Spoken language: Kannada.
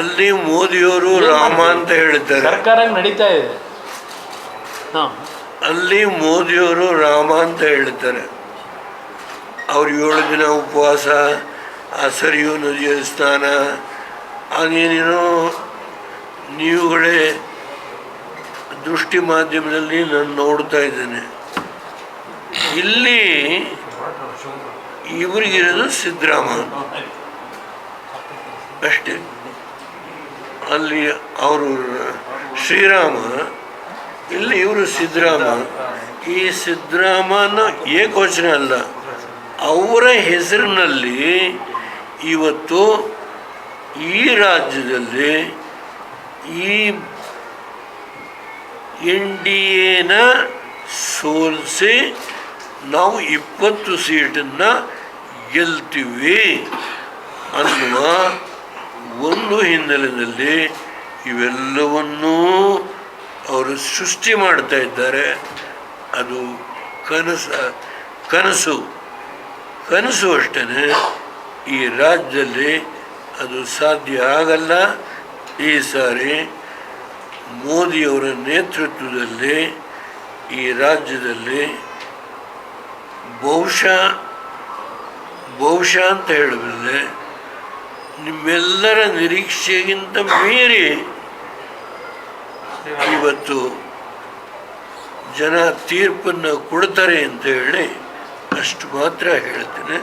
ಅಲ್ಲಿ ಮೋದಿಯವರು ರಾಮ ಅಂತ ಹೇಳ್ತಾರೆ ಸರ್ಕಾರ ನಡೀತಾ ಇದೆ. ಹಾ. ಅಲ್ಲಿ ಮೋದಿಯವರು ರಾಮ ಅಂತ ಹೇಳ್ತಾರೆ ಅವ್ರು ಏಳು ದಿನ ಉಪವಾಸ ಆ ಸರಿಯು ನದಿಯ ಸ್ನಾನ ಹಾಗೇನೇನೋ ನೀವುಗಳೇ ದೃಷ್ಟಿ ಮಾಧ್ಯಮದಲ್ಲಿ ನಾನು ನೋಡ್ತಾ ಇದ್ದೇನೆ. ಇಲ್ಲಿ ಇವರಿಗಿರೋದು ಸಿದ್ದರಾಮ ಅಷ್ಟೇ. ಅಲ್ಲಿ ಅವರು ಶ್ರೀರಾಮ, ಇಲ್ಲಿ ಇವರು ಸಿದ್ದರಾಮ. ಈ ಸಿದ್ದರಾಮನ ಏಕವಚನ ಅಲ್ಲ, ಅವರ ಹೆಸರಿನಲ್ಲಿ ಇವತ್ತು ಈ ರಾಜ್ಯದಲ್ಲಿ ಈ ಎನ್ ಡಿ ಎನ ಸೋಲಿಸಿ ನಾವು ಇಪ್ಪತ್ತು ಸೀಟನ್ನು ಗೆಲ್ತೀವಿ ಅನ್ನುವ ಒಂದು ಹಿನ್ನೆಲೆಯಲ್ಲಿ ಇವೆಲ್ಲವನ್ನೂ ಅವರು ಸೃಷ್ಟಿ ಮಾಡ್ತಾ ಇದ್ದಾರೆ. ಅದು ಕನಸ, ಕನಸು. ಕನಸು ಅಷ್ಟೇ ಈ ರಾಜ್ಯದಲ್ಲಿ ಅದು ಸಾಧ್ಯ ಆಗಲ್ಲ. ಈ ಸಾರಿ ಮೋದಿಯವರ ನೇತೃತ್ವದಲ್ಲಿ ಈ ರಾಜ್ಯದಲ್ಲಿ ಬಹುಶಃ ಬಹುಶಃ ಅಂತ ಹೇಳಬಲ್ಲೆ ನಿಮ್ಮೆಲ್ಲರ ನಿರೀಕ್ಷೆಗಿಂತ ಮೀರಿ ಇವತ್ತು ಜನ ತೀರ್ಪನ್ನು ಕೊಡ್ತಾರೆ ಅಂತ ಹೇಳಿ ಅಷ್ಟು ಮಾತ್ರ ಹೇಳ್ತೇನೆ.